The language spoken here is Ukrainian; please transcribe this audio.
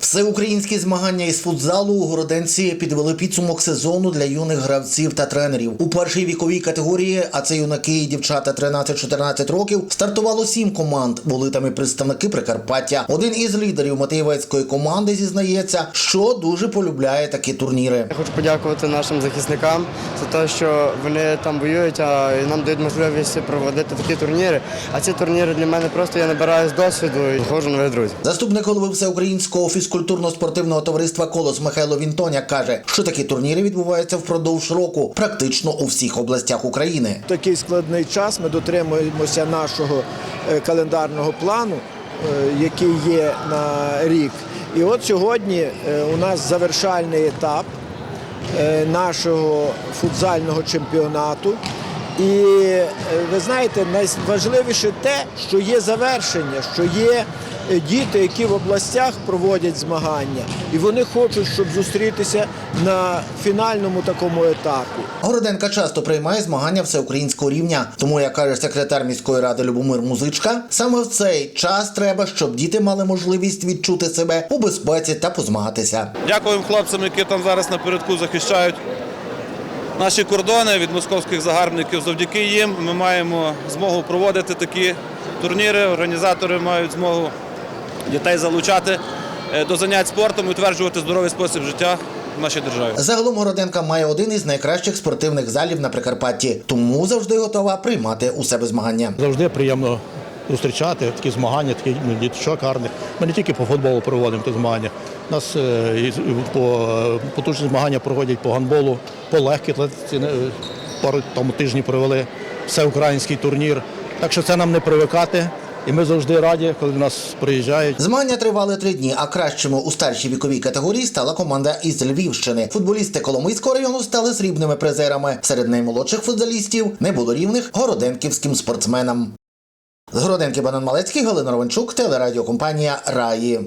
Всеукраїнські змагання із футзалу у Городенці підвели підсумок сезону для юних гравців та тренерів. У першій віковій категорії, а це юнаки і дівчата 13-14 років, стартувало сім команд. Були там і представники Прикарпаття. Один із лідерів Матеєвецької команди зізнається, що дуже полюбляє такі турніри. Я хочу подякувати нашим захисникам за те, що вони там воюють, а нам дають можливість проводити такі турніри. А ці турніри для мене просто я набираюсь досвіду і ходжу нових друзів. Заступник голови всеукраїнського фізкультурно-спортивного товариства Колос Михайло Вінтоня каже, що такі турніри відбуваються впродовж року, практично у всіх областях України. такий складний час ми дотримуємося нашого е, календарного плану, е, який є на рік. І от сьогодні е, у нас завершальний етап нашого футзального чемпіонату. І е, ви знаєте, найважливіше те, що є завершення, що є е, діти, які в областях проводять змагання, і вони хочуть, щоб зустрітися на фінальному такому етапі. Городенка часто приймає змагання всеукраїнського рівня. Тому, як каже секретар міської ради Любомир Музичка, саме в цей час треба, щоб діти мали можливість відчути себе у безпеці та позмагатися. Дякуємо хлопцям, які там зараз напередку захищають наші кордони від московських загарбників. Завдяки їм ми маємо змогу проводити такі турніри. Організатори мають змогу дітей залучати е, до занять спортом і утверджувати здоровий спосіб життя в нашій державі. Загалом Городенка має один із найкращих спортивних залів на Прикарпатті, тому завжди готова приймати у себе змагання. Завжди приємно зустрічати такі змагання, такі ну, діточок гарних. Ми не тільки по футболу проводимо ті змагання. У нас е, по е, потужні змагання проходять по гандболу, по легкій атлетиці. Е, Пару тому тижні провели всеукраїнський турнір. Так що це нам не привикати. І ми завжди раді, коли до нас приїжджають. Змагання тривали три дні, а кращими у старшій віковій категорії стала команда із Львівщини. Футболісти Коломийського району стали срібними призерами. Серед наймолодших футболістів не було рівних городенківським спортсменам. З Городенки Банан Малецький, Галина Ровенчук, телерадіокомпанія Раї.